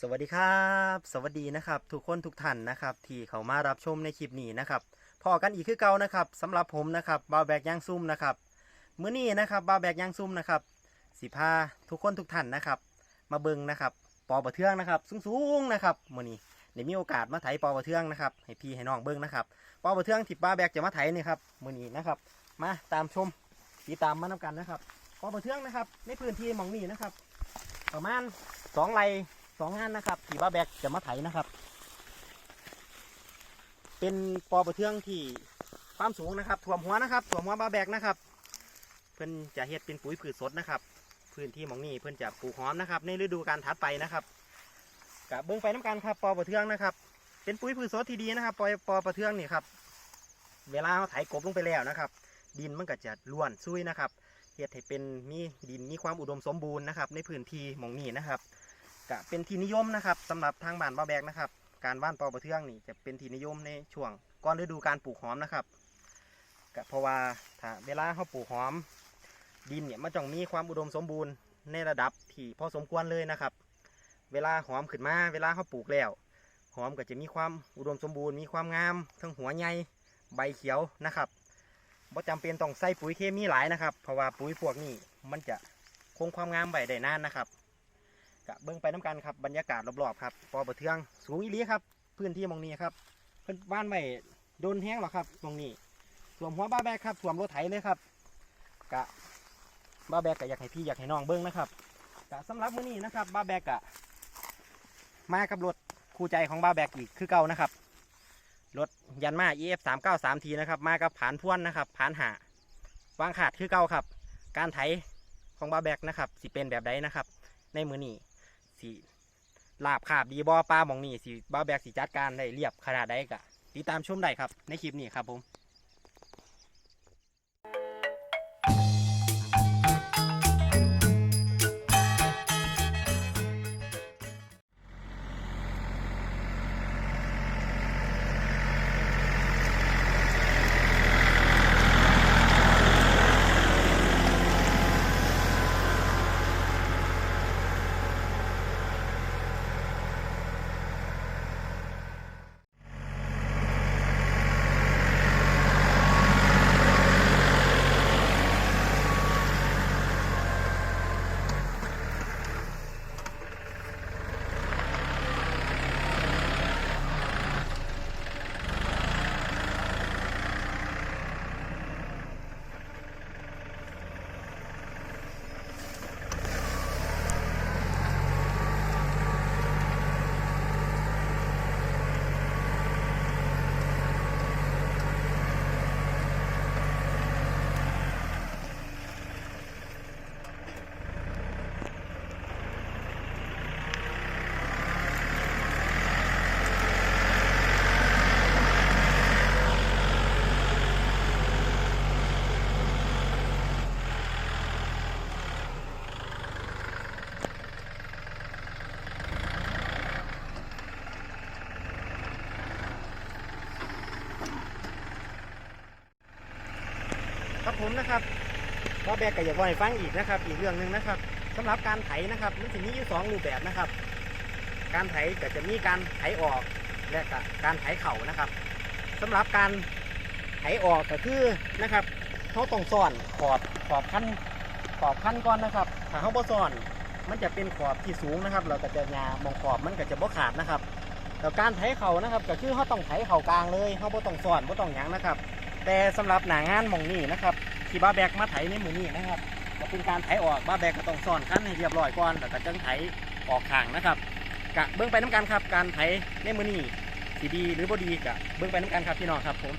สวัสดีครับ สวัสดีนะครับ ทุกคนทุกท่านนะครับ ที่เขามารับชมในคลิปนี้นะครับพอกันอีกคือเก่านะครับสำหรับผมนะครับบาแบกย่างซุ่มนะครับมื้อนี้นะครับบาแบกย่างซุ่มนะครับสิพาทุกคนทุกท่านนะครับ มาเบิ่งนะครับปอปะเทืองนะครับสูงๆนะครับมื้อนี้ได้มีโอกาสมาไถปอปะเทืองนะครับให้พี่ให้น้องเบิ่งนะครับปอปะเทืองที่บาแบกจะมาไถนี่ครับมื้อนี้นะครับมาตามชมติดตามมานำกันนะครับปอปะเทืองนะครับในพื้นที่หมองนี้นะครับ ประมาณสองไร่ สองงานนะครับที่บ้าแบกจะมาไถนะครับ เป็นปอประเทืองที่ความสูงนะครับถ่วมหัวนะครับถ่วมหัวบ้าแบกนะครับ เพื่อนจะเฮ็ดเป็นปุ๋ยผืชสดนะครับ พื้นที่มองนี้เพื่อนจะปลูกหอมนะครับ ในฤดูการถัดไปนะครับกับเบื้องไปน้ำกันครับปอประเทืองนะครับ เป็นปุ๋ยผืชสดที่ดีนะครับปอปอประเทืองนี่ครับเวลาเราไถกบลงไปแล้วนะครับ ดินมันก็จะล้วนซุยนะครับเฮ็ดให้เป็นมีดินมีความอุดมสมบูรณ์นะครับ ในพื้นที่มองนี้นะครับ ก็เป็นที่นิยมนะครับสำหรับทางบ้านบ้าแบกนะครับ การว่านปอประเทืองนี่จะเป็นที่นิยมในช่วงก่อนฤดูการปลูกหอมนะครับก็เพราะว่าถ้าเวลาเขาปลูกหอม ดินเนี่ยมันต้องมีความอุดมสมบูรณ์ในระดับที่พอสมควรเลยนะครับ เวลาหอมขึ้นมา เวลาเขาปลูกแล้ว หอมก็จะมีความอุดมสมบูรณ์ มีความงาม ทั้งหัวใหญ่ใบเขียวนะครับบ่จำเป็นต้องใส่ปุ๋ยเคมีหลายนะครับ เพราะว่าปุ๋ยพวกนี้มันจะคงความงามไว้ได้นานนะครับ กะเบิ้งไปน้ำกันครับบรรยากาศรอบๆครับปอประเทืองสูงอีหลีครับ พื้นที่มองนี้ครับเพิ่นบ้านไว้โดนแห้งหรอครับตรงนี้สวมหัวบ้าแบกครับสวมรถไถเลยครับกะบ้าแบกกะอยากให้พี่อยากให้น้องเบิ้งนะครับกะสำหรับมื้อนี้นะครับบ้าแบกกะ มากับรถคู่ใจของบ้าแบกอีกคือเก่านะครับรถยันมา EF 3 9 3ทีนะครับ มากับผานพ่วนนะครับผานหาวางขาดคือเก่าครับ การไถของบ้าแบกนะครับสิเป็นแบบใดนะครับ ในมือนี้ สิลาบขาบดีบอปลาหมองนี่สีบ้าแบกสีจัดการได้เรียบขนาดใดกะติดตามชมได้ครับในคลิปนี้ครับผม ผมนะครับบ้าแบกก็อยากบอกให้ฟังอีกนะครับ อีกเรื่องหนึ่งนะครับสำหรับการไถนะครับ มันจะมีอยู่สองรูปแบบนะครับ การไถก็จะมีการไถออกและก็การไถเข่านะครับสำหรับการไถออกก็คือนะครับเขาต้องซ่อนขอบขอบขั้นขอบขั้นก่อนนะครับถ้าเขาบ่ซ่อน มันจะเป็นขอบที่สูงนะครับ เราก็จะยามองขอบมันก็จะบ่ขาดนะครับแล้วการไถเข่านะครับ ก็คือเขาต้องไถเข่ากลางเลยเขาบ่ต้องซ่อนบ่ต้องหยังนะครับ แต่สำหรับหนางานมองนี่นะครับ ที่บ้าแบกมาไถในมือนี้นะครับก็เป็นการไถออกบ้าแบกก็ต้องซ่อนขั้นให้เรียบร้อยก่อนแต่ก็จังไถออกข่างนะครับกะเบื้องไปน้ำกันครับ การไถในมือนี้สีดีหรือบ่ดีกะเบื้องไปน้ำกันครับพี่น้องครับผม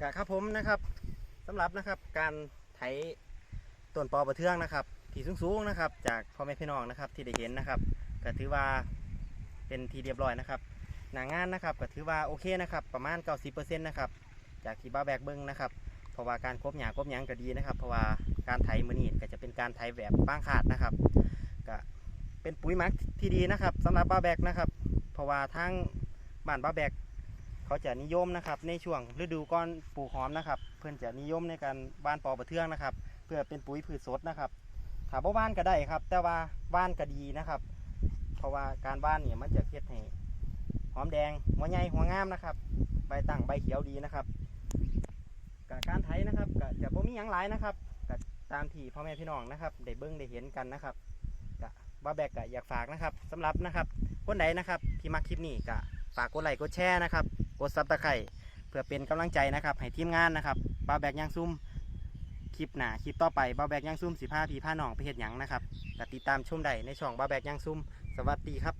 กะครับผมนะครับสำหรับนะครับการไถต้นปอประเทืองนะครับ ที่สูงๆนะครับ จากพ่อแม่พี่น้องนะครับที่ได้เห็นนะครับก็ถือว่าเป็นทีเรียบร้อยนะครับหนางานนะครับก็ถือว่าโอเคนะครับประมาณ 90%นะครับจากที่บ้าแบกเบิ้งนะครับเพราะว่าการครบหยาครบหยังก็ดีนะครับ เพราะว่าการไถมือนี้ก็จะเป็นการไถแบบฟางขาดนะครับก็เป็นปุ๋ยมักที่ดีนะครับสำหรับบ้าแบกนะครับ เพราะว่าทางบ้านบ้าแบก เขาจะนิยมนะครับในช่วงฤดูก่อนปลูกหอมนะครับ เพื่อนจะนิยมในการบ้านปอประเทืองนะครับ เพื่อเป็นปุ๋ยพืชสดนะครับถามว่าบ้านก็ได้ครับ แต่ว่าบ้านก็ดีนะครับ เพราะว่าการบ้านเนี่ยมันจะเฮ็ดให้หอมแดงหัวใหญ่หัวงามนะครับ ใบตั้งใบเขียวดีนะครับกับการไถนะครับก็จะบ่มีหยังหลายนะครับก็ตามที่พ่อแม่พี่น้องนะครับได้เบิ่งได้เห็นกันนะครับก็บ้าแบกก็อยากฝากนะครับสำหรับนะครับคนใดนะครับที่มักคลิปนี้ก็ฝากกดไลค์กดแชร์นะครับ กดซับตะไคร่เพื่อเป็นกำลังใจนะครับให้ทีมงานนะครับบ้าแบกย่างซุ่มคลิปหนาคลิปต่อไปบ้าแบกย่างซุ่มสิผ้าพีผ้าหนองไปเห็ดหยังนะครับติดตามชมได้ในช่องบ้าแบกย่างซุ่มสวัสดีครับ